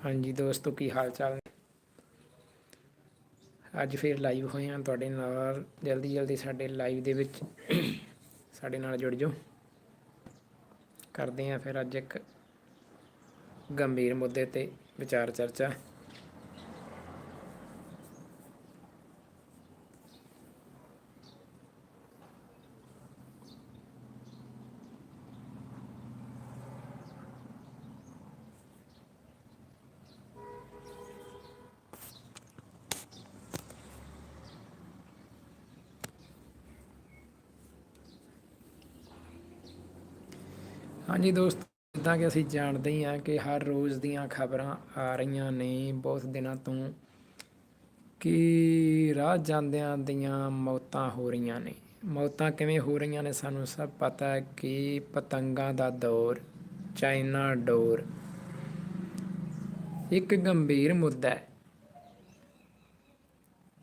ਹਾਂਜੀ ਦੋਸਤੋ, ਕੀ ਹਾਲ ਚਾਲ ਨੇ? ਅੱਜ ਫਿਰ ਲਾਈਵ ਹੋਏ ਹਾਂ ਤੁਹਾਡੇ ਨਾਲ। ਜਲਦੀ ਜਲਦੀ ਸਾਡੇ ਲਾਈਵ ਦੇ ਵਿੱਚ ਸਾਡੇ ਨਾਲ ਜੁੜ ਜਾਓ। ਕਰਦੇ ਹਾਂ ਫਿਰ ਅੱਜ ਇੱਕ ਗੰਭੀਰ ਮੁੱਦੇ ਤੇ ਵਿਚਾਰ ਚਰਚਾ ਹਾਂਜੀ ਦੋਸਤ, ਜਿੱਦਾਂ ਕਿ ਅਸੀਂ ਜਾਣਦੇ ਹੀ ਹਾਂ ਕਿ ਹਰ ਰੋਜ਼ ਦੀਆਂ ਖਬਰਾਂ ਆ ਰਹੀਆਂ ਨੇ ਬਹੁਤ ਦਿਨਾਂ ਤੋਂ ਕਿ ਰਾਹ ਜਾਂਦਿਆਂ ਦੀਆਂ ਮੌਤਾਂ ਹੋ ਰਹੀਆਂ ਨੇ। ਮੌਤਾਂ ਕਿਵੇਂ ਹੋ ਰਹੀਆਂ ਨੇ ਸਾਨੂੰ ਸਭ ਪਤਾ ਹੈ ਕਿ ਪਤੰਗਾਂ ਦਾ ਦੌਰ, ਚਾਈਨਾ ਡੋਰ, ਇੱਕ ਗੰਭੀਰ ਮੁੱਦਾ ਹੈ।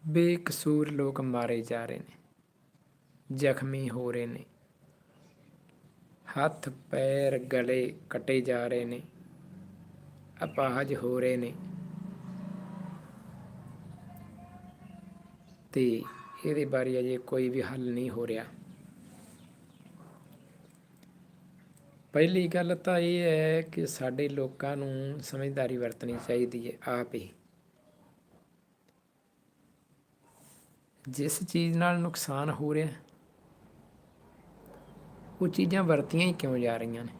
ਬੇਕਸੂਰ ਲੋਕ ਮਾਰੇ ਜਾ ਰਹੇ ਨੇ, ਜ਼ਖਮੀ ਹੋ ਰਹੇ ਨੇ। ਹੱਥ ਪੈਰ ਗਲੇ ਕੱਟੇ ਜਾ ਰਹੇ ਨੇ, ਅਪਾਹਜ ਹੋ ਰਹੇ ਨੇ। ਤੇ ਇਹਦੇ ਬਾਰੇ ਅਜੇ ਕੋਈ ਵੀ ਹੱਲ ਨਹੀਂ ਹੋ ਰਿਹਾ। ਪਹਿਲੀ ਗੱਲ ਤਾਂ ਇਹ ਹੈ ਕਿ ਸਾਡੇ ਲੋਕਾਂ ਨੂੰ ਸਮਝਦਾਰੀ ਵਰਤਣੀ ਚਾਹੀਦੀ ਹੈ ਆਪ ਹੀ। ਜਿਸ ਚੀਜ਼ ਨਾਲ ਨੁਕਸਾਨ ਹੋ ਰਿਹਾ ਉਹ ਚੀਜ਼ਾਂ ਵਰਤੀਆਂ ਹੀ ਕਿਉਂ ਜਾ ਰਹੀਆਂ ਨੇ?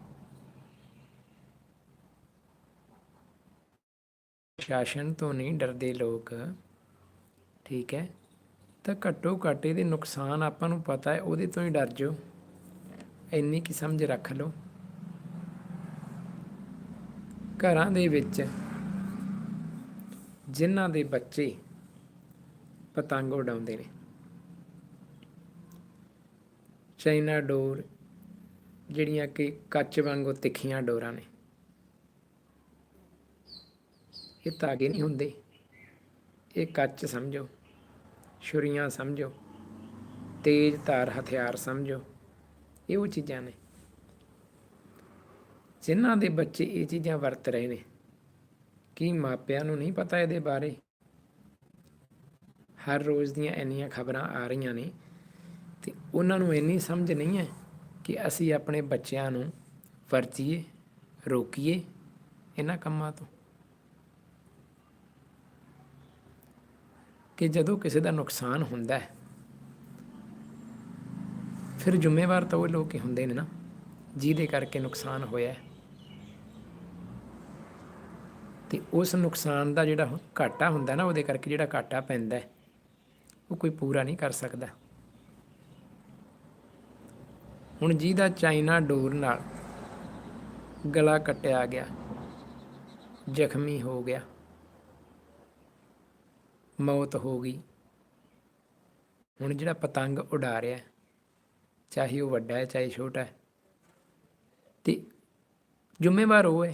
ਸ਼ਾਸਨ ਤੋਂ ਨਹੀਂ ਡਰਦੇ ਲੋਕ, ਠੀਕ ਹੈ? ਤਾਂ ਘੱਟੋ ਘੱਟ ਇਹਦੇ ਨੁਕਸਾਨ ਆਪਾਂ ਨੂੰ ਪਤਾ ਹੈ, ਉਹਦੇ ਤੋਂ ਹੀ ਡਰ ਜਾਓ। ਇੰਨੀ ਕੀ ਸਮਝ ਰੱਖ ਲਓ। ਘਰਾਂ ਦੇ ਵਿੱਚ ਜਿਨ੍ਹਾਂ ਦੇ ਬੱਚੇ ਪਤੰਗ ਉਡਾਉਂਦੇ ਨੇ, ਚਾਈਨਾ ਡੋਰ ਜਿਹੜੀਆਂ ਕਿ ਕੱਚ ਵਾਂਗੂ ਤਿੱਖੀਆਂ ਡੋਰਾਂ ਨੇ। ਇਹ ਤਾਗੇ ਨਹੀਂ ਹੁੰਦੇ। ਇਹ ਕੱਚ ਸਮਝੋ, ਛੁਰੀਆਂ ਸਮਝੋ, ਤੇਜ਼ ਧਾਰ ਹਥਿਆਰ ਸਮਝੋ, ਇਹ ਉਹ ਚੀਜ਼ਾਂ ਨੇ। ਜਿਨ੍ਹਾਂ ਦੇ ਬੱਚੇ ਇਹ ਚੀਜ਼ਾਂ ਵਰਤ ਰਹੇ ਨੇ, ਕੀ ਮਾਪਿਆਂ ਨੂੰ ਨਹੀਂ ਪਤਾ ਇਹਦੇ ਬਾਰੇ? ਹਰ ਰੋਜ਼ ਦੀਆਂ ਇੰਨੀਆਂ ਖਬਰਾਂ ਆ ਰਹੀਆਂ ਨੇ ਤੇ ਉਹਨਾਂ ਨੂੰ ਇੰਨੀ ਸਮਝ ਨਹੀਂ ਹੈ ਕਿ ਅਸੀਂ ਆਪਣੇ ਬੱਚਿਆਂ ਨੂੰ ਵਰਤੀਏ ਰੋਕੀਏ ਇਹਨਾਂ ਕੰਮਾਂ ਤੋਂ। ਕਿ ਜਦੋਂ ਕਿਸੇ ਦਾ ਨੁਕਸਾਨ ਹੁੰਦਾ ਹੈ, ਫਿਰ ਜ਼ਿੰਮੇਵਾਰ ਤਾਂ ਉਹ ਲੋਕ ਹੀ ਹੁੰਦੇ ਨੇ ਨਾ, ਜਿਹਦੇ ਕਰਕੇ ਨੁਕਸਾਨ ਹੋਇਆ ਹੈ। ਤੇ ਉਸ ਨੁਕਸਾਨ ਦਾ ਜਿਹੜਾ ਘਾਟਾ ਹੁੰਦਾ ਨਾ, ਉਹਦੇ ਕਰਕੇ ਜਿਹੜਾ ਘਾਟਾ ਪੈਂਦਾ ਉਹ ਕੋਈ ਪੂਰਾ ਨਹੀਂ ਕਰ ਸਕਦਾ। ਹੁਣ ਜਿਹਦਾ ਚਾਈਨਾ ਡੋਰ ਨਾਲ ਗਲਾ ਕੱਟਿਆ ਗਿਆ, ਜ਼ਖਮੀ ਹੋ ਗਿਆ। ਮੌਤ ਹੋ ਗਈ। ਹੁਣ ਜਿਹੜਾ ਪਤੰਗ ਉਡਾ ਰਿਹਾ ਚਾਹੇ ਉਹ ਵੱਡਾ ਹੈ, ਚਾਹੇ ਛੋਟਾ ਹੈ, ਤੇ ਜ਼ਿੰਮੇਵਾਰ ਉਹ ਹੈ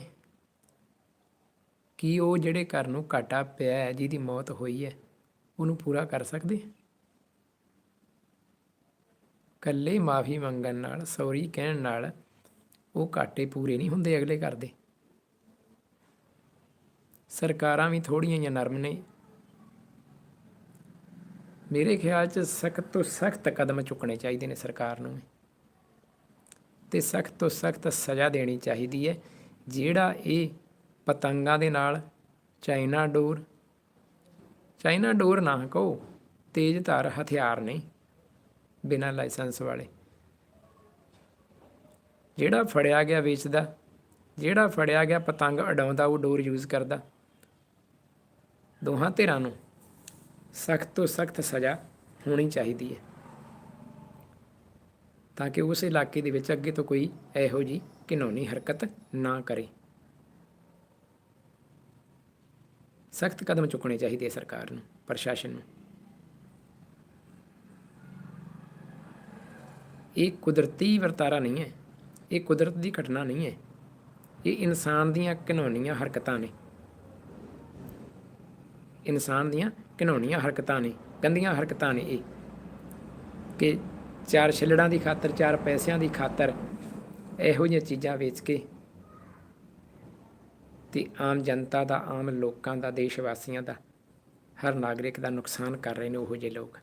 ਕਿ ਉਹ ਜਿਹੜੇ ਘਰ ਨੂੰ ਘਾਟਾ ਪਿਆ ਹੈ, ਜਿਹਦੀ ਮੌਤ ਹੋਈ ਹੈ, ਉਹਨੂੰ ਪੂਰਾ ਕਰ ਸਕਦੇ ਕੱਲੇ ਮਾਫੀ ਮੰਗਣ ਨਾਲ, ਸੌਰੀ ਕਹਿਣ ਨਾਲ ਉਹ ਘਾਟੇ ਪੂਰੇ ਨਹੀਂ ਹੁੰਦੇ ਅਗਲੇ ਘਰ ਦੇ। ਸਰਕਾਰਾਂ ਵੀ ਥੋੜੀਆਂ ਜਿਹੀਆਂ ਨਰਮ ਨੇ। ਮੇਰੇ ਖਿਆਲ 'ਚ ਸਖਤ ਤੋਂ ਸਖਤ ਕਦਮ ਚੁੱਕਣੇ ਚਾਹੀਦੇ ਨੇ ਸਰਕਾਰ ਨੂੰ ਤੇ ਸਖਤ ਤੋਂ ਸਖਤ ਸਜ਼ਾ ਦੇਣੀ ਚਾਹੀਦੀ ਹੈ, ਜਿਹੜਾ ਇਹ ਪਤੰਗਾਂ ਦੇ ਨਾਲ ਚਾਈਨਾ ਡੋਰ ਚਾਈਨਾ ਡੋਰ ਨਾ ਕਹੋ, ਤੇਜ਼ ਧਾਰ ਹਥਿਆਰ ਨੇ। ਬਿਨਾਂ ਲਾਇਸੈਂਸ ਵਾਲੇ। ਜਿਹੜਾ ਫੜਿਆ ਗਿਆ, ਵੇਚਦਾ। ਜਿਹੜਾ ਫੜਿਆ ਗਿਆ, ਪਤੰਗ ਉਡਾਉਂਦਾ ਉਹ ਡੋਰ ਯੂਜ਼ ਕਰਦਾ। ਦੋਹਾਂ ਧਿਰਾਂ ਨੂੰ ਸਖਤ ਤੋਂ ਸਖਤ ਸਜ਼ਾ ਹੋਣੀ ਚਾਹੀਦੀ ਹੈ। ਤਾਂ ਕਿ ਉਸ ਇਲਾਕੇ ਦੇ ਵਿੱਚ ਅੱਗੇ ਤੋਂ ਕੋਈ ਇਹੋ ਜੀ ਘਿਨੌਨੀ ਹਰਕਤ ਨਾ ਕਰੇ। ਸਖਤ ਕਦਮ ਚੁੱਕਣੇ ਚਾਹੀਦੇ ਸਰਕਾਰ ਨੂੰ, ਪ੍ਰਸ਼ਾਸਨ ਨੂੰ। ਇਹ ਕੁਦਰਤੀ ਵਰਤਾਰਾ ਨਹੀਂ ਹੈ, ਇਹ ਕੁਦਰਤ ਦੀ ਘਟਨਾ ਨਹੀਂ ਹੈ। ਇਹ ਇਨਸਾਨ ਦੀਆਂ ਘਿਨੌਣੀਆਂ ਹਰਕਤਾਂ ਨੇ। ਇਨਸਾਨ ਦੀਆਂ ਘਿਨੌਣੀਆਂ ਹਰਕਤਾਂ ਨੇ, ਗੰਦੀਆਂ ਹਰਕਤਾਂ ਨੇ ਇਹ। ਕਿ ਚਾਰ ਛਿਲੜਾਂ ਦੀ ਖਾਤਰ, ਚਾਰ ਪੈਸਿਆਂ ਦੀ ਖਾਤਰ ਇਹੋ ਜਿਹੀਆਂ ਚੀਜ਼ਾਂ ਵੇਚ ਕੇ ਤੇ ਆਮ ਜਨਤਾ ਦਾ, ਆਮ ਲੋਕਾਂ ਦਾ ਦੇਸ਼ ਵਾਸੀਆਂ ਦਾ, ਹਰ ਨਾਗਰਿਕ ਦਾ ਨੁਕਸਾਨ ਕਰ ਰਹੇ ਨੇ ਉਹੋ ਜਿਹੇ ਲੋਕ।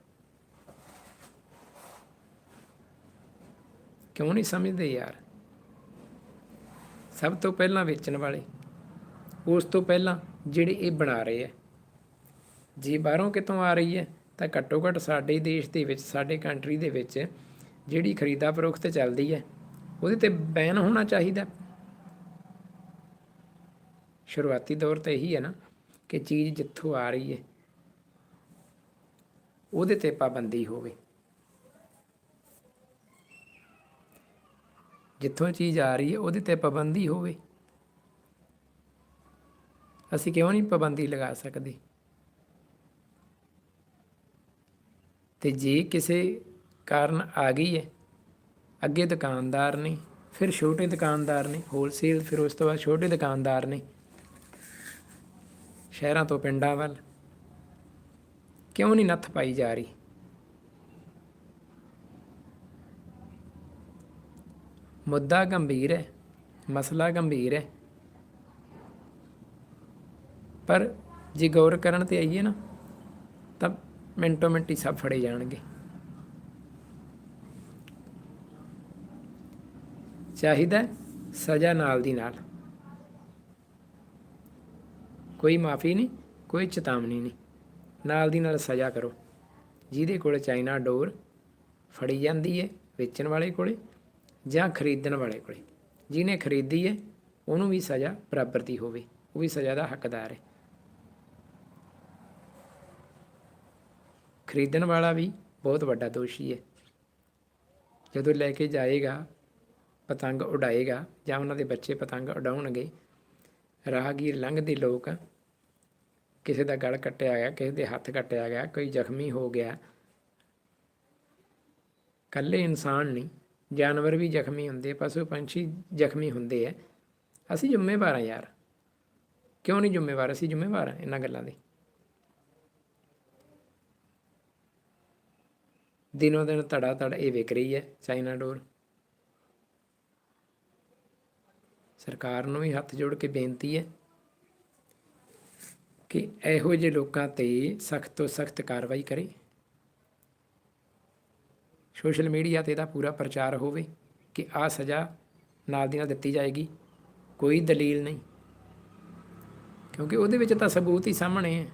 ਕਿਉਂ ਨਹੀਂ ਸਮਝਦੇ ਯਾਰ? ਸਭ ਤੋਂ ਪਹਿਲਾਂ ਵੇਚਣ ਵਾਲੇ, ਉਸ ਤੋਂ ਪਹਿਲਾਂ ਜਿਹੜੇ ਇਹ ਬਣਾ ਰਹੇ ਹੈ ਜੇ ਬਾਹਰੋਂ ਕਿਤੋਂ ਆ ਰਹੀ ਹੈ, ਤਾਂ ਘੱਟੋ ਘੱਟ ਸਾਡੇ ਦੇਸ਼ ਦੇ ਵਿੱਚ, ਸਾਡੇ ਕੰਟਰੀ ਦੇ ਵਿੱਚ ਜਿਹੜੀ ਖਰੀਦਾ ਫਰੋਖਤ ਚੱਲਦੀ ਹੈ, ਉਹਦੇ ਤੇ ਬੈਨ ਹੋਣਾ ਚਾਹੀਦਾ। ਸ਼ੁਰੂਆਤੀ ਦੌਰ ਤੇ ਇਹੀ ਹੈ ਨਾ ਕਿ ਚੀਜ਼ ਜਿੱਥੋਂ ਆ ਰਹੀ ਹੈ, ਉਹਦੇ ਤੇ ਪਾਬੰਦੀ ਹੋਵੇ। ਜਿੱਥੋਂ ਚੀਜ਼ ਆ ਰਹੀ ਹੈ, ਉਹਦੇ ਤੇ ਪਾਬੰਦੀ ਹੋਵੇ। ਅਸੀਂ ਕਿਉਂ ਨਹੀਂ ਪਾਬੰਦੀ ਲਗਾ ਸਕਦੇ? ਤੇ ਜੇ ਕਿਸੇ ਕਾਰਨ ਆ ਗਈ ਹੈ, ਅੱਗੇ ਦੁਕਾਨਦਾਰ ਨੇ, ਫਿਰ ਛੋਟੇ ਦੁਕਾਨਦਾਰ ਨੇ ਹੋਲਸੇਲ ਫਿਰ ਉਸ ਤੋਂ ਬਾਅਦ ਛੋਟੇ ਦੁਕਾਨਦਾਰ ਨੇ, ਸ਼ਹਿਰਾਂ ਤੋਂ ਪਿੰਡਾਂ ਵੱਲ ਕਿਉਂ ਨਹੀਂ ਨੱਥ ਪਾਈ ਜਾ ਰਹੀ? ਮੁੱਦਾ ਗੰਭੀਰ ਹੈ, ਮਸਲਾ ਗੰਭੀਰ ਹੈ। ਪਰ ਜੇ ਗੌਰ ਕਰਨ ਤੇ ਆਈਏ ਨਾ, ਤਾਂ ਮਿੰਟੋ ਮਿੰਟੀ ਸਭ ਫੜੇ ਜਾਣਗੇ। ਚਾਹੀਦਾ ਸਜ਼ਾ ਨਾਲ ਦੀ ਨਾਲ। ਕੋਈ ਮਾਫੀ ਨਹੀਂ, ਕੋਈ ਚੇਤਾਵਨੀ ਨਹੀਂ। ਨਾਲ ਦੀ ਨਾਲ ਸਜ਼ਾ ਕਰੋ। ਜਿਹਦੇ ਕੋਲ ਚਾਈਨਾ ਡੋਰ ਫੜੀ ਜਾਂਦੀ ਹੈ, ਵੇਚਣ ਵਾਲੇ ਕੋਲੇ ਜਾਂ ਖਰੀਦਣ ਵਾਲੇ ਕੋਲੇ। ਜਿਹਨੇ ਖਰੀਦੀ ਹੈ ਉਹਨੂੰ ਵੀ ਸਜ਼ਾ ਬਰਾਬਰ ਦੀ ਹੋਵੇ। ਉਹ ਵੀ ਸਜ਼ਾ ਦਾ ਹੱਕਦਾਰ ਹੈ ਖਰੀਦਣ ਵਾਲਾ ਵੀ ਬਹੁਤ ਵੱਡਾ ਦੋਸ਼ੀ ਹੈ ਜਦੋਂ ਲੈ ਕੇ ਜਾਏਗਾ, ਪਤੰਗ ਉਡਾਏਗਾ, ਜਾਂ ਉਹਨਾਂ ਦੇ ਬੱਚੇ ਪਤੰਗ ਉਡਾਉਣਗੇ, ਰਾਹਗੀਰ ਲੰਘਦੇ ਲੋਕ, ਕਿਸੇ ਦਾ ਗਲ ਕੱਟਿਆ ਗਿਆ, ਕਿਸੇ ਦੇ ਹੱਥ ਕੱਟਿਆ ਗਿਆ, ਕੋਈ ਜ਼ਖਮੀ ਹੋ ਗਿਆ। ਕੱਲੇ ਇਨਸਾਨ ਨਹੀਂ ਜਾਨਵਰ ਵੀ ਜ਼ਖਮੀ ਹੁੰਦੇ, ਪਸ਼ੂ ਪੰਛੀ ਜ਼ਖਮੀ ਹੁੰਦੇ ਐ। ਅਸੀਂ ਜ਼ਿੰਮੇਵਾਰ ਹਾਂ ਯਾਰ। ਕਿਉਂ ਨਹੀਂ ਜ਼ਿੰਮੇਵਾਰ? ਅਸੀਂ ਜ਼ਿੰਮੇਵਾਰ ਹਾਂ ਇਹਨਾਂ ਗੱਲਾਂ ਦੇ। ਦਿਨੋ ਦਿਨ ਧੜਾ ਧੜ ਇਹ ਵਿਕ ਰਹੀ ਹੈ ਚਾਈਨਾ ਡੋਰ। ਸਰਕਾਰ ਨੂੰ ਵੀ ਹੱਥ ਜੋੜ ਕੇ ਬੇਨਤੀ ਹੈ ਕਿ ਇਹੋ ਜਿਹੇ ਲੋਕਾਂ ਤੇ ਸਖਤ ਤੋਂ ਸਖਤ ਕਾਰਵਾਈ ਕਰੇ। ਸੋਸ਼ਲ ਮੀਡੀਆ ਤੇ ਇਹਦਾ ਪੂਰਾ ਪ੍ਰਚਾਰ ਹੋਵੇ ਕਿ ਆ ਸਜ਼ਾ ਨਾਲ ਦੀ ਨਾਲ ਦਿੱਤੀ ਜਾਏਗੀ, ਕੋਈ ਦਲੀਲ ਨਹੀਂ। ਕਿਉਂਕਿ ਉਹਦੇ ਵਿੱਚ ਤਾਂ ਸਬੂਤ ਹੀ ਸਾਹਮਣੇ ਹੈ।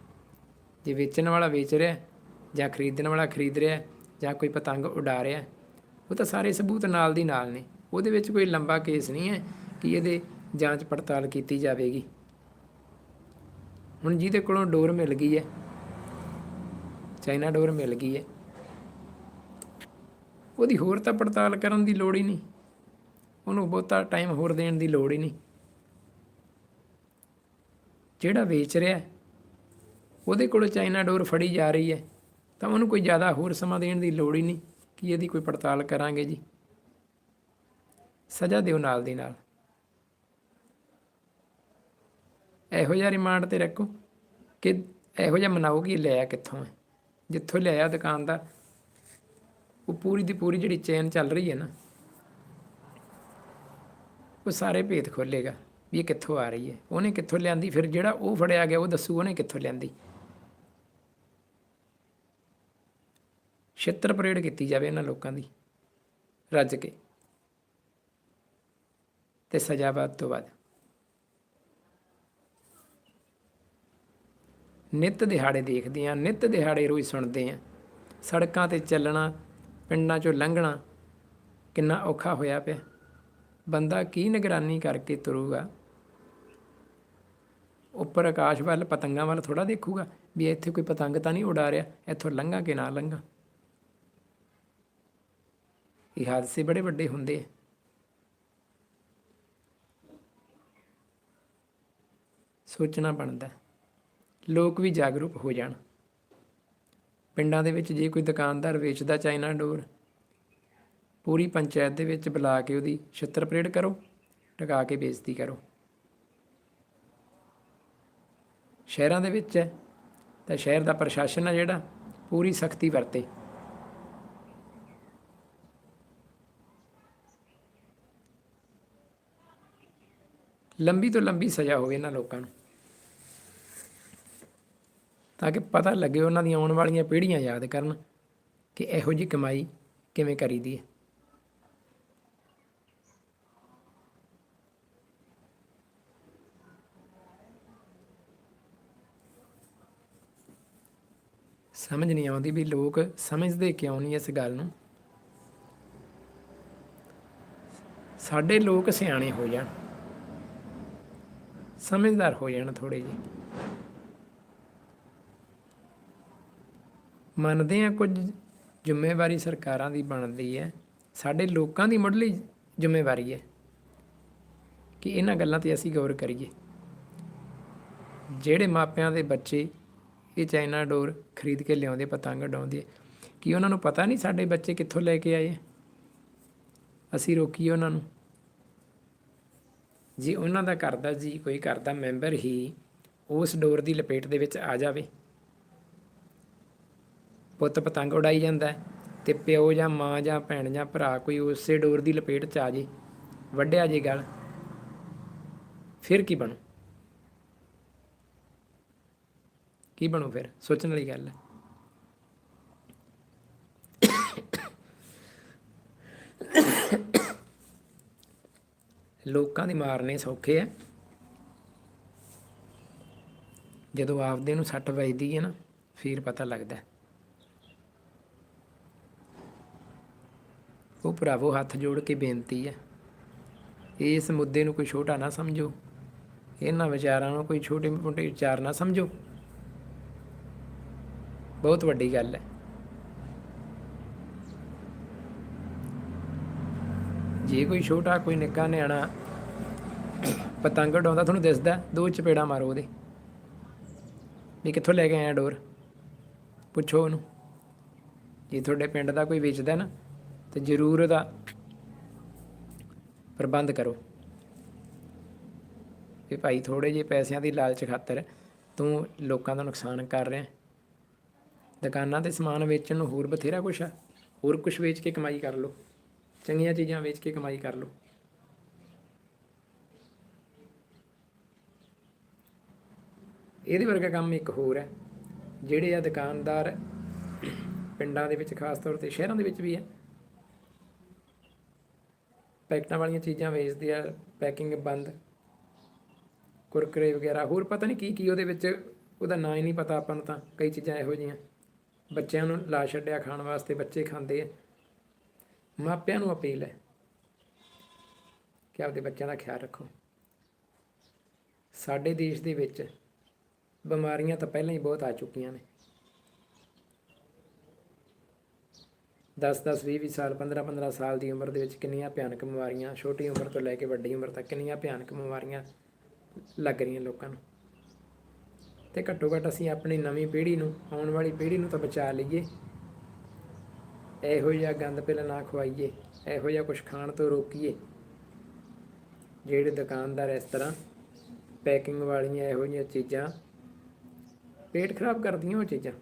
ਜੇ ਵੇਚਣ ਵਾਲਾ ਵੇਚ ਰਿਹਾ ਜਾਂ ਖਰੀਦਣ ਵਾਲਾ ਖਰੀਦ ਰਿਹਾ ਜਾਂ ਕੋਈ ਪਤੰਗ ਉਡਾ ਰਿਹਾ ਉਹ ਤਾਂ ਸਾਰੇ ਸਬੂਤ ਨਾਲ ਦੀ ਨਾਲ ਨੇ। ਉਹਦੇ ਵਿੱਚ ਕੋਈ ਲੰਬਾ ਕੇਸ ਨਹੀਂ ਹੈ ਕਿ ਇਹਦੇ ਜਾਂਚ ਪੜਤਾਲ ਕੀਤੀ ਜਾਵੇਗੀ। ਹੁਣ ਜਿਹਦੇ ਕੋਲੋਂ ਡੋਰ ਮਿਲ ਗਈ ਹੈ, ਚਾਈਨਾ ਡੋਰ ਮਿਲ ਗਈ ਹੈ ਉਹਦੀ ਹੋਰ ਤਾਂ ਪੜਤਾਲ ਕਰਨ ਦੀ ਲੋੜ ਹੀ ਨਹੀਂ। ਉਹਨੂੰ ਬਹੁਤਾ ਟਾਈਮ ਹੋਰ ਦੇਣ ਦੀ ਲੋੜ ਹੀ ਨਹੀਂ। ਜਿਹੜਾ ਵੇਚ ਰਿਹਾ ਉਹਦੇ ਕੋਲ ਚਾਈਨਾ ਡੋਰ ਫੜੀ ਜਾ ਰਹੀ ਹੈ, ਤਾਂ ਉਹਨੂੰ ਕੋਈ ਜ਼ਿਆਦਾ ਹੋਰ ਸਮਾਂ ਦੇਣ ਦੀ ਲੋੜ ਹੀ ਨਹੀਂ ਕਿ ਇਹਦੀ ਕੋਈ ਪੜਤਾਲ ਕਰਾਂਗੇ ਜੀ। ਸਜ਼ਾ ਦਿਓ ਨਾਲ ਦੀ ਨਾਲ। ਇਹੋ ਜਿਹਾ ਰਿਮਾਂਡ ਤੇ ਰੱਖੋ ਕਿ ਇਹੋ ਜਿਹਾ ਮਨਾਓ ਕਿ ਲਿਆ ਕਿੱਥੋਂ ਹੈ। ਜਿੱਥੋਂ ਲਿਆ ਦੁਕਾਨਦਾਰ ਉਹ ਪੂਰੀ ਦੀ ਪੂਰੀ ਜਿਹੜੀ ਚੇਨ ਚੱਲ ਰਹੀ ਹੈ ਨਾ, ਉਹ ਸਾਰੇ ਭੇਤ ਖੋਲੇਗਾ ਵੀ ਇਹ ਕਿੱਥੋਂ ਆ ਰਹੀ ਹੈ। ਉਹਨੇ ਕਿੱਥੋਂ ਲਿਆਂਦੀ? ਫਿਰ ਜਿਹੜਾ ਉਹ ਫੜਿਆ ਗਿਆ, ਉਹ ਦੱਸੂ ਉਹਨੇ ਕਿੱਥੋਂ ਲਿਆਂਦੀ? ਛਿੱਤਰ ਪਰੇਡ ਕੀਤੀ ਜਾਵੇ ਇਹਨਾਂ ਲੋਕਾਂ ਦੀ, ਰੱਜ ਕੇ। ਤੇ ਸਜ਼ਾ ਬਾਅਦ ਤੋਂ ਬਾਅਦ। ਨਿਤ ਦਿਹਾੜੇ ਦੇਖਦੇ ਆ ਨਿਤ ਦਿਹਾੜੇ ਰੋਜ਼ ਸੁਣਦੇ ਆ ਸੜਕਾਂ ਤੇ ਚੱਲਣਾ ਪਿੰਡਾਂ ਚੋਂ ਲੰਘਣਾ ਕਿੰਨਾ ਔਖਾ ਹੋਇਆ ਪਿਆ। ਬੰਦਾ ਕੀ ਨਿਗਰਾਨੀ ਕਰਕੇ ਤੁਰੂਗਾ? ਉੱਪਰ ਆਕਾਸ਼ ਵੱਲ, ਪਤੰਗਾਂ ਵੱਲ ਥੋੜਾ ਦੇਖੂਗਾ ਵੀ ਇੱਥੇ ਕੋਈ ਪਤੰਗ ਤਾਂ ਨਹੀਂ ਉਡਾ ਰਿਹਾ ਇੱਥੋਂ ਲੰਘਾਂ ਕਿ ਨਾ ਲੰਘਾਂ? ਇਹ ਹਾਦਸੇ ਬੜੇ ਵੱਡੇ ਹੁੰਦੇ ਆ। ਸੋਚਣਾ ਬਣਦਾ। ਲੋਕ ਵੀ ਜਾਗਰੂਕ ਹੋ ਜਾਣ। ਪਿੰਡਾਂ ਦੇ ਵਿੱਚ ਜੇ ਕੋਈ ਦੁਕਾਨਦਾਰ ਵੇਚਦਾ ਚਾਈਨਾ ਡੋਰ, ਪੂਰੀ ਪੰਚਾਇਤ ਦੇ ਵਿੱਚ ਬੁਲਾ ਕੇ ਉਹਦੀ ਛਿੱਤਰ ਪਰੇਡ ਕਰੋ, ਟਿਕਾ ਕੇ ਬੇਇੱਜ਼ਤੀ ਕਰੋ। ਸ਼ਹਿਰਾਂ ਦੇ ਵਿੱਚ ਹੈ, ਤਾਂ ਸ਼ਹਿਰ ਦਾ ਪ੍ਰਸ਼ਾਸਨ ਹੈ ਜਿਹੜਾ, ਪੂਰੀ ਸਖਤੀ ਵਰਤੇ। ਲੰਬੀ ਤੋਂ ਲੰਬੀ ਸਜ਼ਾ ਹੋਵੇ ਇਹਨਾਂ ਲੋਕਾਂ ਨੂੰ। ਤਾਂ ਕਿ ਪਤਾ ਲੱਗੇ ਉਹਨਾਂ ਦੀਆਂ ਆਉਣ ਵਾਲੀਆਂ ਪੀੜ੍ਹੀਆਂ ਯਾਦ ਕਰਨ ਕਿ ਇਹੋ ਜੀ ਕਮਾਈ ਕਿਵੇਂ ਕਰੀਦੀ ਹੈ। ਸਮਝ ਨਹੀਂ ਆਉਂਦੀ ਵੀ ਲੋਕ ਸਮਝਦੇ ਕਿਉਂ ਨਹੀਂ ਇਸ ਗੱਲ ਨੂੰ। ਸਾਡੇ ਲੋਕ ਸਿਆਣੇ ਹੋ ਜਾਣ। ਸਮਝਦਾਰ ਹੋ ਜਾਣ ਥੋੜੇ ਜਿਹੇ। ਮੰਨਦੇ ਆ ਕੁਝ ਜ਼ਿੰਮੇਵਾਰੀ ਸਰਕਾਰਾਂ ਦੀ ਬਣਦੀ ਹੈ, ਸਾਡੇ ਲੋਕਾਂ ਦੀ ਮੁੱਢਲੀ ਜ਼ਿੰਮੇਵਾਰੀ ਹੈ ਕਿ ਇਹਨਾਂ ਗੱਲਾਂ ਤੇ ਅਸੀਂ ਗੌਰ ਕਰੀਏ। ਜਿਹੜੇ ਮਾਪਿਆਂ ਦੇ ਬੱਚੇ ਇਹ ਚਾਈਨਾ ਡੋਰ ਖਰੀਦ ਕੇ ਲਿਆਉਂਦੇ, ਪਤੰਗ ਉਡਾਉਂਦੇ, ਕੀ ਉਹਨਾਂ ਨੂੰ ਪਤਾ ਨਹੀਂ ਸਾਡੇ ਬੱਚੇ ਕਿੱਥੋਂ ਲੈ ਕੇ ਆਏ ਅਸੀਂ ਰੋਕੀਏ ਉਹਨਾਂ ਨੂੰ। ਜੇ ਉਹਨਾਂ ਦਾ ਘਰ ਦਾ ਜੀ ਕੋਈ ਘਰ ਦਾ ਮੈਂਬਰ ਹੀ ਉਸ ਡੋਰ ਦੀ ਲਪੇਟ ਦੇ ਵਿੱਚ ਆ ਜਾਵੇ ਪੁੱਤ ਪਤੰਗ ਉਡਾਈ ਜਾਂਦਾ ਹੈ ਤੇ ਪਿਓ ਜਾਂ ਮਾਂ ਜਾਂ ਭੈਣ ਜਾਂ ਭਰਾ ਕੋਈ ਉਸੇ ਡੋਰ ਦੀ ਲਪੇਟ 'ਚ ਆ ਜੇ ਵੱਡਿਆ ਜੇ ਗੱਲ, ਫਿਰ ਕੀ ਬਣੂ? ਕੀ ਬਣੂ ਫਿਰ? ਸੋਚਣ ਵਾਲੀ ਗੱਲ ਹੈ। ਲੋਕਾਂ ਦੇ ਮਾਰਨੇ ਸੌਖੇ ਆ। ਜਦੋਂ ਆਪਦੇ ਨੂੰ ਸੱਟ ਵੱਜਦੀ ਹੈ ਨਾ, ਫਿਰ ਪਤਾ ਲੱਗਦਾ ਉਹ ਭਰਾਵੋ, ਹੱਥ ਜੋੜ ਕੇ ਬੇਨਤੀ ਹੈ। ਇਸ ਮੁੱਦੇ ਨੂੰ ਕੋਈ ਛੋਟਾ ਨਾ ਸਮਝੋ। ਇਹਨਾਂ ਵਿਚਾਰਾਂ ਨੂੰ ਕੋਈ ਛੋਟੇ ਮੋਟੇ ਵਿਚਾਰ ਨਾ ਸਮਝੋ। ਬਹੁਤ ਵੱਡੀ ਗੱਲ ਹੈ। ਜੇ ਕੋਈ ਛੋਟਾ, ਕੋਈ ਨਿੱਕਾ, ਨਿਆਣਾ ਪਤੰਗ ਉਡਾਉਂਦਾ, ਤੁਹਾਨੂੰ ਦਿਸਦਾ, ਦੋ ਚਪੇੜਾ ਮਾਰੋ ਉਹਦੇ। ਵੀ ਕਿੱਥੋਂ ਲੈ ਕੇ ਆਇਆ ਡੋਰ? ਪੁੱਛੋ ਉਹਨੂੰ। ਜੇ ਤੁਹਾਡੇ ਪਿੰਡ ਦਾ ਕੋਈ ਵੇਚਦਾ ਨਾ ਤੇ ਜ਼ਰੂਰ ਉਹਦਾ ਪ੍ਰਬੰਧ ਕਰੋ। ਵੀ ਭਾਈ ਥੋੜੇ ਜਿਹੇ ਪੈਸਿਆਂ ਦੀ ਲਾਲਚ ਖਾਤਰ ਤੂੰ ਲੋਕਾਂ ਦਾ ਨੁਕਸਾਨ ਕਰ ਰਿਹਾ। ਦੁਕਾਨਾਂ ਤੇ ਸਮਾਨ ਵੇਚਣ ਨੂੰ ਹੋਰ ਬਥੇਰਾ ਕੁਛ ਆ। ਹੋਰ ਕੁਛ ਵੇਚ ਕੇ ਕਮਾਈ ਕਰ ਲਓ। ਚੰਗੀਆਂ ਚੀਜ਼ਾਂ ਵੇਚ ਕੇ ਕਮਾਈ ਕਰ ਲਓ। ਇਹਦੇ ਵਰਗਾ ਕੰਮ ਇੱਕ ਹੋਰ ਹੈ। ਜਿਹੜੇ ਆ ਦੁਕਾਨਦਾਰ ਪਿੰਡਾਂ ਦੇ ਵਿੱਚ ਖਾਸ ਤੌਰ ਤੇ ਸ਼ਹਿਰਾਂ ਦੇ ਵਿੱਚ ਵੀ ਹੈ। ਪੈਕਟਾਂ ਵਾਲੀਆਂ ਚੀਜ਼ਾਂ ਵੇਚਦੇ ਆ, ਪੈਕਿੰਗ ਬੰਦ, ਕੁਰਕਰੇ ਵਗੈਰਾ, ਹੋਰ ਪਤਾ ਨਹੀਂ ਕੀ ਕੀ ਉਹਦੇ ਵਿੱਚ, ਉਹਦਾ ਨਾਂ ਹੀ ਨਹੀਂ ਪਤਾ ਆਪਾਂ ਨੂੰ ਤਾਂ, ਕਈ ਚੀਜ਼ਾਂ ਇਹੋ ਜਿਹੀਆਂ। ਬੱਚਿਆਂ ਨੂੰ ਲਾ ਛੱਡਿਆ ਖਾਣ ਵਾਸਤੇ, ਬੱਚੇ ਖਾਂਦੇ ਆ। ਮਾਪਿਆਂ ਨੂੰ ਅਪੀਲ ਹੈ ਕਿ ਆਪਦੇ ਬੱਚਿਆਂ ਦਾ ਖਿਆਲ ਰੱਖੋ। ਸਾਡੇ ਦੇਸ਼ ਦੇ ਵਿੱਚ ਬਿਮਾਰੀਆਂ ਤਾਂ ਪਹਿਲਾਂ ਹੀ ਬਹੁਤ ਆ ਚੁੱਕੀਆਂ ਨੇ। 10 10 20 20 ਸਾਲ 15 15 ਸਾਲ ਦੀ ਉਮਰ ਦੇ ਵਿੱਚ ਕਿੰਨੀਆਂ ਭਿਆਨਕ ਬਿਮਾਰੀਆਂ, ਛੋਟੀ ਉਮਰ ਤੋਂ ਲੈ ਕੇ ਵੱਡੀ ਉਮਰ ਤੱਕ ਕਿੰਨੀਆਂ ਭਿਆਨਕ ਬਿਮਾਰੀਆਂ ਲੱਗ ਰਹੀਆਂ ਲੋਕਾਂ ਨੂੰ। ਤੇ ਘੱਟੋ ਘੱਟ ਅਸੀਂ ਆਪਣੀ ਨਵੀਂ ਪੀੜ੍ਹੀ ਨੂੰ, ਆਉਣ ਵਾਲੀ ਪੀੜ੍ਹੀ ਨੂੰ ਤਾਂ ਬਚਾ ਲਈਏ। ਇਹੋ ਜਿਹਾ ਗੰਦ ਪਹਿਲਾਂ ਨਾ ਖਵਾਈਏ, ਇਹੋ ਜਿਹਾ ਕੁਝ ਖਾਣ ਤੋਂ ਰੋਕੀਏ। ਜਿਹੜੇ ਦੁਕਾਨਦਾਰ ਇਸ ਤਰ੍ਹਾਂ ਪੈਕਿੰਗ ਵਾਲੀਆਂ ਇਹੋ ਜਿਹੀਆਂ ਚੀਜ਼ਾਂ, ਪੇਟ ਖਰਾਬ ਕਰਦੀਆਂ ਉਹ ਚੀਜ਼ਾਂ।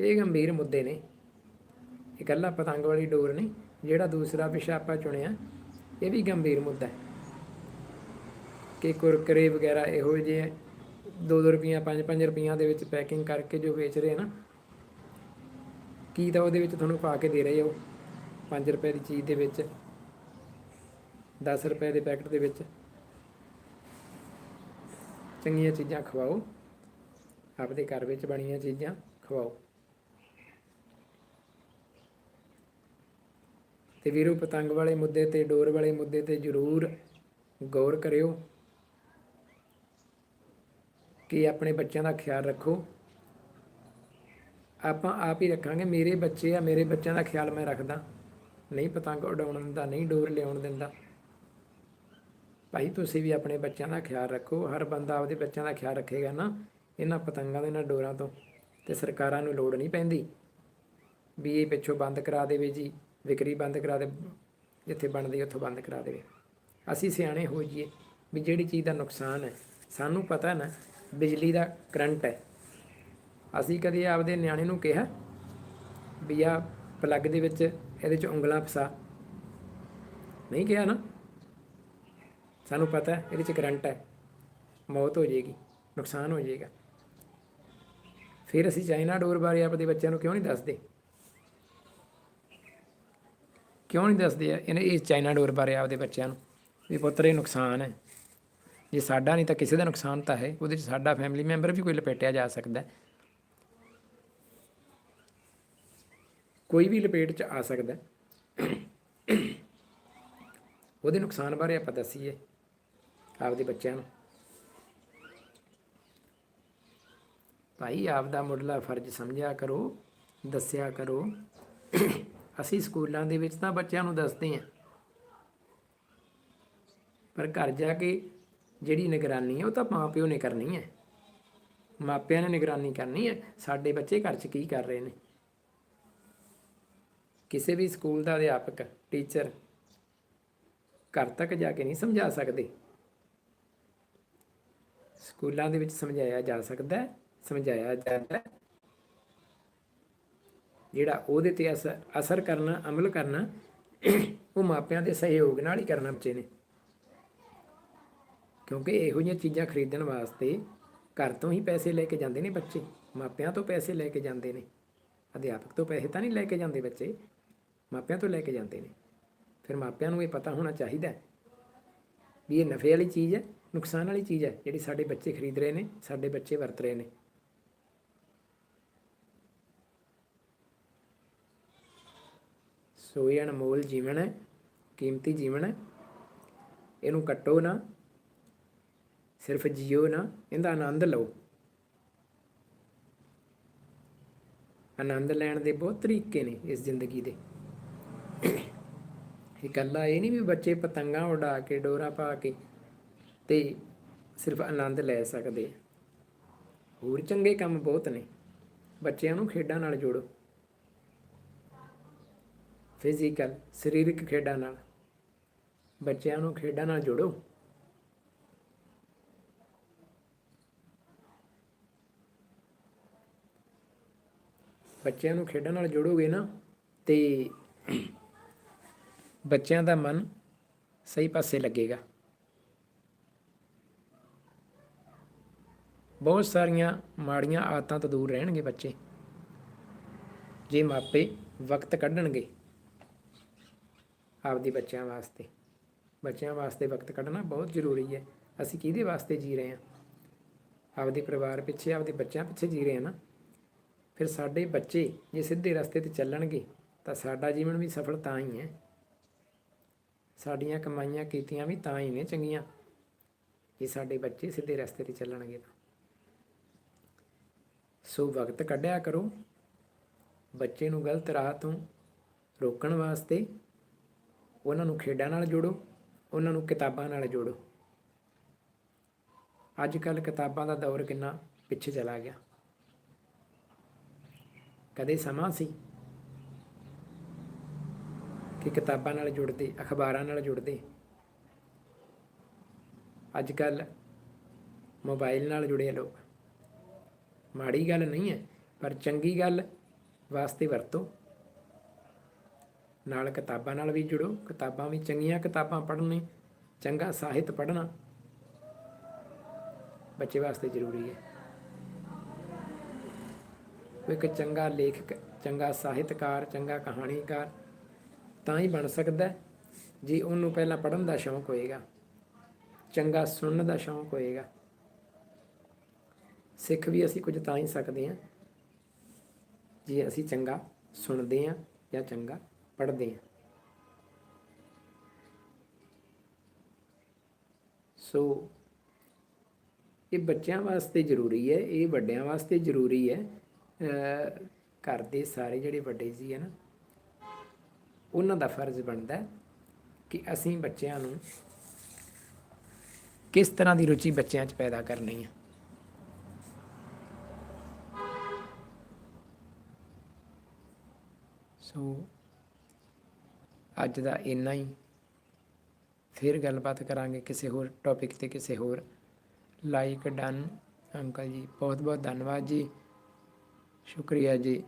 ਇਹ ਗੰਭੀਰ ਮੁੱਦੇ ਨੇ। ਇਕੱਲਾ ਪਤੰਗ ਵਾਲੀ ਡੋਰ ਨਹੀਂ, ਜਿਹੜਾ ਦੂਸਰਾ ਵਿਸ਼ਾ ਆਪਾਂ ਚੁਣਿਆ, ਇਹ ਵੀ ਗੰਭੀਰ ਮੁੱਦਾ ਹੈ। ਕਿ ਕੁਰਕਰੇ ਵਗੈਰਾ ਇਹੋ ਜਿਹੇ 2-2 ਰੁਪਈਆ 5-5 ਰੁਪਈਆ ਦੇ ਵਿੱਚ ਪੈਕਿੰਗ ਕਰਕੇ ਜੋ ਵੇਚ ਰਹੇ ਨਾ, ਕੀ ਤਾਂ ਉਹਦੇ ਵਿੱਚ ਤੁਹਾਨੂੰ ਪਾ ਕੇ ਦੇ ਰਹੇ ਹੋ 5 ਰੁਪਏ ਦੀ ਚੀਜ਼ ਦੇ ਵਿੱਚ 10 ਰੁਪਏ ਦੇ ਪੈਕਟ ਦੇ ਵਿੱਚ। ਚੰਗੀਆਂ ਚੀਜ਼ਾਂ ਖਵਾਓ, ਆਪਦੇ ਘਰ ਵਿੱਚ ਬਣੀਆਂ ਚੀਜ਼ਾਂ ਖਵਾਓ। ਤੇ ਵੀਰੋ, ਪਤੰਗ ਵਾਲੇ ਮੁੱਦੇ ਤੇ, ਡੋਰ ਵਾਲੇ ਮੁੱਦੇ ਤੇ ਜ਼ਰੂਰ ਗੌਰ ਕਰਿਓ ਕਿ ਆਪਣੇ ਬੱਚਿਆਂ ਦਾ ਖਿਆਲ ਰੱਖੋ। ਆਪਾਂ ਆਪ ਹੀ ਰੱਖਾਂਗੇ, ਮੇਰੇ ਬੱਚੇ ਆ, ਮੇਰੇ ਬੱਚਿਆਂ ਦਾ ਖਿਆਲ ਮੈਂ ਰੱਖਦਾ। ਨਹੀਂ ਪਤੰਗ ਉਡਾਉਣ ਦਿੰਦਾ, ਨਹੀਂ ਡੋਰ ਲਿਆਉਣ ਦਿੰਦਾ। ਭਾਈ, ਤੁਸੀਂ ਵੀ ਆਪਣੇ ਬੱਚਿਆਂ ਦਾ ਖਿਆਲ ਰੱਖੋ। ਹਰ ਬੰਦਾ ਆਪਦੇ ਬੱਚਿਆਂ ਦਾ ਖਿਆਲ ਰੱਖੇਗਾ ਨਾ, ਇਹਨਾਂ ਪਤੰਗਾਂ ਦੇ, ਇਹਨਾਂ ਡੋਰਾਂ ਤੋਂ। ਤੇ ਸਰਕਾਰਾਂ ਨੂੰ ਲੋੜ ਨਹੀਂ ਪੈਂਦੀ ਵੀ ਇਹ ਪਿੱਛੋਂ ਬੰਦ ਕਰਾ ਦੇਵੇ ਜੀ। ਵਿਕਰੀ ਬੰਦ ਕਰਾ ਦੇ, ਜਿੱਥੇ ਬਣਦੀ ਉੱਥੋਂ ਬੰਦ ਕਰਾ ਦੇਵੇ। ਅਸੀਂ ਸਿਆਣੇ ਹੋ ਜਾਈਏ ਵੀ ਜਿਹੜੀ ਚੀਜ਼ ਦਾ ਨੁਕਸਾਨ ਹੈ, ਸਾਨੂੰ ਪਤਾ ਨਾ ਬਿਜਲੀ ਦਾ ਕਰੰਟ ਹੈ। ਅਸੀਂ ਕਦੇ ਆਪਦੇ ਨਿਆਣੇ ਨੂੰ ਕਿਹਾ ਵੀ ਆ ਪਲੱਗ ਦੇ ਵਿੱਚ ਇਹਦੇ ਚ ਉਂਗਲਾਂ ਫਸਾ। ਨਹੀਂ ਕਿਹਾ ਨਾ। ਸਾਨੂੰ ਪਤਾ ਹੈ ਇਹਦੇ ਚ ਕਰੰਟ ਹੈ। ਮੌਤ ਹੋ ਜਾਏਗੀ, ਨੁਕਸਾਨ ਹੋ ਜਾਏਗਾ। ਫਿਰ ਅਸੀਂ ਚਾਈਨਾ ਡੋਰ ਬਾਰੇ ਆਪਣੇ ਬੱਚਿਆਂ ਨੂੰ ਕਿਉਂ ਨਹੀਂ ਦੱਸਦੇ? ਕਿਉਂ ਨਹੀਂ ਦੱਸਦੇ ਆ? ਇਹਨੇ ਇਸ ਚਾਈਨਾ ਡੋਰ ਬਾਰੇ ਆਪਦੇ ਬੱਚਿਆਂ ਨੂੰ ਵੀ ਪੁੱਤਰ, ਇਹ ਨੁਕਸਾਨ ਹੈ। ਜੇ ਸਾਡਾ ਨਹੀਂ ਤਾਂ ਕਿਸੇ ਦਾ ਨੁਕਸਾਨ ਤਾਂ ਹੈ। ਉਹਦੇ ਚ ਸਾਡਾ ਫੈਮਿਲੀ ਮੈਂਬਰ ਵੀ ਕੋਈ ਲਪੇਟਿਆ ਜਾ ਸਕਦਾ ਕੋਈ ਵੀ ਲਪੇਟ ਚ ਆ ਸਕਦਾ ਉਹਦੇ ਨੁਕਸਾਨ ਬਾਰੇ ਆਪਾਂ ਦੱਸੀਏ ਆਪਦੇ ਬੱਚਿਆਂ ਨੂੰ। ਭਾਈ, ਆਪਦਾ ਮੁੱਢਲਾ ਫਰਜ਼ ਸਮਝਿਆ ਕਰੋ, ਦੱਸਿਆ ਕਰੋ। ਅਸੀਂ ਸਕੂਲਾਂ ਦੇ ਵਿੱਚ ਤਾਂ ਬੱਚਿਆਂ ਨੂੰ ਦੱਸਦੇ ਹਾਂ। ਪਰ ਘਰ ਜਾ ਕੇ ਜਿਹੜੀ ਨਿਗਰਾਨੀ ਹੈ ਉਹ ਤਾਂ ਮਾਪਿਓ ਨੇ ਕਰਨੀ ਹੈ। ਮਾਪਿਆਂ ਨੇ ਨਿਗਰਾਨੀ ਕਰਨੀ ਹੈ, ਸਾਡੇ ਬੱਚੇ ਘਰ 'ਚ ਕੀ ਕਰ ਰਹੇ ਨੇ? ਕਿਸੇ ਵੀ ਸਕੂਲ ਦਾ ਅਧਿਆਪਕ, ਟੀਚਰ ਘਰ ਤੱਕ ਜਾ ਕੇ ਨਹੀਂ ਸਮਝਾ ਸਕਦੇ। ਸਕੂਲਾਂ ਦੇ ਵਿੱਚ ਸਮਝਾਇਆ ਜਾ ਸਕਦਾ ਸਮਝਾਇਆ ਜਾਂਦਾ ਜਿਹੜਾ ਉਹਦੇ ਤੇ ਅਸਰ ਅਸਰ ਕਰਨਾ, ਅਮਲ ਕਰਨਾ, ਉਹ ਮਾਪਿਆਂ ਦੇ ਸਹਿਯੋਗ ਨਾਲ ਹੀ ਕਰਨਾ ਬੱਚੇ ਨੇ। ਕਿਉਂਕਿ ਇਹੋ ਜਿਹੀਆਂ ਚੀਜ਼ਾਂ ਖਰੀਦਣ ਵਾਸਤੇ ਘਰ ਤੋਂ ਹੀ ਪੈਸੇ ਲੈ ਕੇ ਜਾਂਦੇ ਨੇ ਬੱਚੇ। ਮਾਪਿਆਂ ਤੋਂ ਪੈਸੇ ਲੈ ਕੇ ਜਾਂਦੇ ਨੇ। ਅਧਿਆਪਕ ਤੋਂ ਪੈਸੇ ਤਾਂ ਨਹੀਂ ਲੈ ਕੇ ਜਾਂਦੇ ਬੱਚੇ। ਮਾਪਿਆਂ ਤੋਂ ਲੈ ਕੇ ਜਾਂਦੇ ਨੇ। ਫਿਰ ਮਾਪਿਆਂ ਨੂੰ ਇਹ ਪਤਾ ਹੋਣਾ ਚਾਹੀਦਾ ਵੀ ਇਹ ਨਫੇ ਵਾਲੀ ਚੀਜ਼ ਹੈ, ਨੁਕਸਾਨ ਵਾਲੀ ਚੀਜ਼ ਹੈ ਜਿਹੜੀ ਸਾਡੇ ਬੱਚੇ ਖਰੀਦ ਰਹੇ ਨੇ, ਸਾਡੇ ਬੱਚੇ ਵਰਤ ਰਹੇ ਨੇ। ਸੋ ਅਨਮੋਲ ਜੀਵਨ ਹੈ, ਕੀਮਤੀ ਜੀਵਨ ਹੈ। ਇਹਨੂੰ ਕੱਟੋ ਨਾ, ਸਿਰਫ ਜੀਓ ਨਾ, ਇਹਦਾ ਆਨੰਦ ਲਓ। ਆਨੰਦ ਲੈਣ ਦੇ ਬਹੁਤ ਤਰੀਕੇ ਨੇ ਇਸ ਜ਼ਿੰਦਗੀ ਦੇ। ਇਕੱਲਾ ਇਹ ਨਹੀਂ ਵੀ ਬੱਚੇ ਪਤੰਗਾਂ ਉਡਾ ਕੇ, ਡੋਰਾ ਪਾ ਕੇ ਤੇ ਸਿਰਫ ਆਨੰਦ ਲੈ ਸਕਦੇ ਹੋਰ ਚੰਗੇ ਕੰਮ ਬਹੁਤ ਨੇ। ਬੱਚਿਆਂ ਨੂੰ ਖੇਡਾਂ ਨਾਲ ਜੋੜੋ। ਫਿਜ਼ੀਕਲ ਸਰੀਰਕ ਖੇਡਾਂ ਨਾਲ। ਬੱਚਿਆਂ ਨੂੰ ਖੇਡਾਂ ਨਾਲ ਜੋੜੋ। ਬੱਚਿਆਂ ਨੂੰ ਖੇਡਾਂ ਨਾਲ ਜੋੜੋਗੇ ਨਾ, ਤੇ ਬੱਚਿਆਂ ਦਾ ਮਨ ਸਹੀ ਪਾਸੇ ਲੱਗੇਗਾ। ਬਹੁਤ ਸਾਰੀਆਂ ਮਾੜੀਆਂ ਆਦਤਾਂ ਤੋਂ ਦੂਰ ਰਹਿਣਗੇ ਬੱਚੇ। ਜੇ ਮਾਪੇ ਵਕਤ ਕੱਢਣਗੇ। ਆਪਦੇ ਬੱਚਿਆਂ ਵਾਸਤੇ। ਬੱਚਿਆਂ ਵਾਸਤੇ ਵਕਤ ਕੱਢਣਾ ਬਹੁਤ ਜ਼ਰੂਰੀ ਹੈ। ਅਸੀਂ ਕਿਹਦੇ ਵਾਸਤੇ ਜੀ ਰਹੇ ਹਾਂ? ਆਪਦੇ ਪਰਿਵਾਰ ਪਿੱਛੇ, ਆਪਦੇ ਬੱਚਿਆਂ ਪਿੱਛੇ ਜੀ ਰਹੇ ਹਾਂ ਨਾ। ਫਿਰ ਸਾਡੇ ਬੱਚੇ ਜੇ ਸਿੱਧੇ ਰਸਤੇ ਤੇ ਚੱਲਣਗੇ, ਤਾਂ ਸਾਡਾ ਜੀਵਨ ਵੀ ਸਫਲ ਤਾਂ ਹੀ ਹੈ। ਸਾਡੀਆਂ ਕਮਾਈਆਂ, ਕੀਤੀਆਂ ਵੀ ਤਾਂ ਹੀ ਨੇ ਚੰਗੀਆਂ। ਜੇ ਸਾਡੇ ਬੱਚੇ ਸਿੱਧੇ ਰਸਤੇ ਤੇ ਚੱਲਣਗੇ ਤਾਂ। ਸੋ ਵਕਤ ਕੱਢਿਆ ਕਰੋ। ਬੱਚੇ ਨੂੰ ਗਲਤ ਰਾਹ ਤੋਂ ਰੋਕਣ ਵਾਸਤੇ ਉਹਨਾਂ ਨੂੰ ਖੇਡਾਂ ਨਾਲ ਜੋੜੋ, ਉਹਨਾਂ ਨੂੰ ਕਿਤਾਬਾਂ ਨਾਲ ਜੋੜੋ। ਅੱਜ ਕੱਲ ਕਿਤਾਬਾਂ ਦਾ ਦੌਰ ਕਿੰਨਾ ਪਿੱਛੇ ਚਲਾ ਗਿਆ। ਕਦੇ ਸਮਾਂ ਸੀ ਕਿ ਕਿਤਾਬਾਂ ਨਾਲ ਜੁੜਦੇ, ਅਖਬਾਰਾਂ ਨਾਲ ਜੁੜਦੇ? ਅੱਜ ਕੱਲ ਮੋਬਾਈਲ ਨਾਲ ਜੁੜੇ ਲੋਕ। ਮਾੜੀ ਗੱਲ ਨਹੀਂ ਹੈ, ਪਰ ਚੰਗੀ ਗੱਲ ਵਾਸਤੇ ਵਰਤੋ। ਨਾਲ ਕਿਤਾਬਾਂ ਨਾਲ ਵੀ ਜੁੜੋ, ਕਿਤਾਬਾਂ ਵੀ ਚੰਗੀਆਂ ਕਿਤਾਬਾਂ ਪੜ੍ਹਨੀ ਚੰਗਾ ਸਾਹਿਤ ਪੜ੍ਹਨਾ ਬੱਚੇ ਵਾਸਤੇ ਜ਼ਰੂਰੀ ਹੈ। ਇੱਕ ਚੰਗਾ ਲੇਖਕ, ਚੰਗਾ ਸਾਹਿਤਕਾਰ, ਚੰਗਾ ਕਹਾਣੀਕਾਰ ਤਾਂ ਹੀ ਬਣ ਸਕਦਾ ਜੇ ਉਹਨੂੰ ਪਹਿਲਾਂ ਪੜ੍ਹਨ ਦਾ ਸ਼ੌਂਕ ਹੋਏਗਾ, ਚੰਗਾ ਸੁਣਨ ਦਾ ਸ਼ੌਂਕ ਹੋਏਗਾ। ਸਿੱਖ ਵੀ ਅਸੀਂ ਕੁਝ ਤਾਂ ਹੀ ਸਕਦੇ ਹਾਂ ਜੇ ਅਸੀਂ ਚੰਗਾ ਸੁਣਦੇ ਹਾਂ ਜਾਂ ਚੰਗਾ ਪੜ੍ਹਦੇ ਹਾਂ ਸੋ ਇਹ ਬੱਚਿਆਂ ਵਾਸਤੇ ਜ਼ਰੂਰੀ ਹੈ, ਇਹ ਵੱਡਿਆਂ ਵਾਸਤੇ ਜ਼ਰੂਰੀ ਹੈ ਘਰ ਦੇ ਸਾਰੇ ਜਿਹੜੇ ਵੱਡੇ ਜੀ ਹੈ ਨਾ, ਉਹਨਾਂ ਦਾ ਫਰਜ਼ ਬਣਦਾ ਕਿ ਅਸੀਂ ਬੱਚਿਆਂ ਨੂੰ ਕਿਸ ਤਰ੍ਹਾਂ ਦੀ ਰੁਚੀ ਬੱਚਿਆਂ 'ਚ ਪੈਦਾ ਕਰਨੀ ਹੈ ਸੋ ਅੱਜ ਦਾ ਇੰਨਾ ਹੀ। ਫਿਰ ਗੱਲਬਾਤ ਕਰਾਂਗੇ ਕਿਸੇ ਹੋਰ ਟੌਪਿਕ ਤੇ ਕਿਸੇ ਹੋਰ। ਲਾਈਕ ਡਨ ਅੰਕਲ ਜੀ ਬਹੁਤ ਬਹੁਤ ਧੰਨਵਾਦ ਜੀ। ਸ਼ੁਕਰੀਆ ਜੀ।